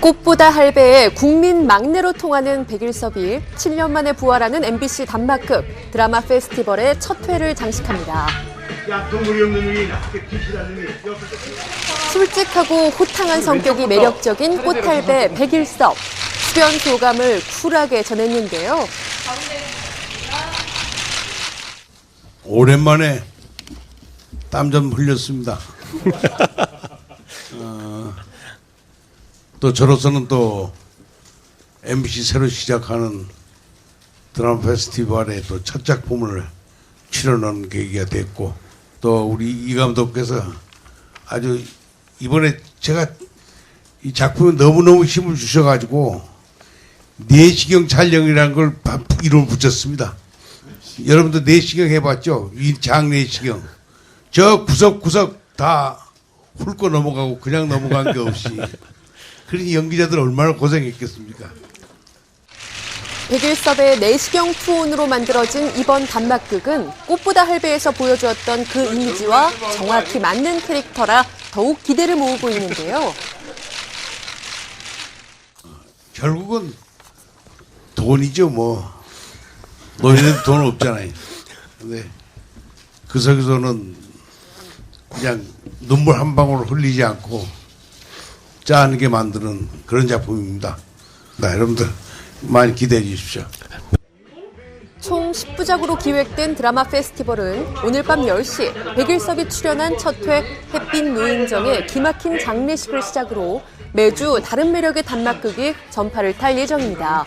꽃보다 할배의 국민 막내로 통하는 백일섭이 7년 만에 부활하는 MBC 단막극 드라마 페스티벌의 첫 회를 장식합니다. 야 동물이 없는 나한테 뒤치라는 놈이 솔직하고 호탕한 성격이 매력적인 꽃할배 백일섭. 수변 소감을 쿨하게 전했는데요. 오랜만에 땀 좀 흘렸습니다. 어, 또 저로서는 또 MBC 새로 시작하는 드라마 페스티벌의 또첫 작품을 출연하는 계기가 됐고 또 우리 이 감독께서 아주 이번에 제가 이 작품에 너무너무 힘을 주셔가지고 내시경 촬영이라는 걸 이름을 붙였습니다. 여러분도 내시경 해봤죠? 이 장내시경. 저 구석구석 다 훑고 넘어가고 그냥 넘어간 게 없이. 그러니 연기자들 얼마나 고생했겠습니까? 백일섭의 내시경 투혼으로 만들어진 이번 단막극은 꽃보다 할배에서 보여주었던 그 이미지와 정확히 맞는 캐릭터라 더욱 기대를 모으고 있는데요. 결국은 돈이죠, 뭐. 너희는 돈 없잖아요. 근데 그 속에서는 그냥 눈물 한 방울 흘리지 않고 짜게 만드는 그런 작품입니다. 나 여러분들 많이 기대해 주십시오. 총 10부작으로 기획된 드라마 페스티벌은 오늘 밤 10시 백일섭이 출연한 첫 회 햇빛 노인정의 기막힌 장례식을 시작으로 매주 다른 매력의 단막극이 전파를 탈 예정입니다.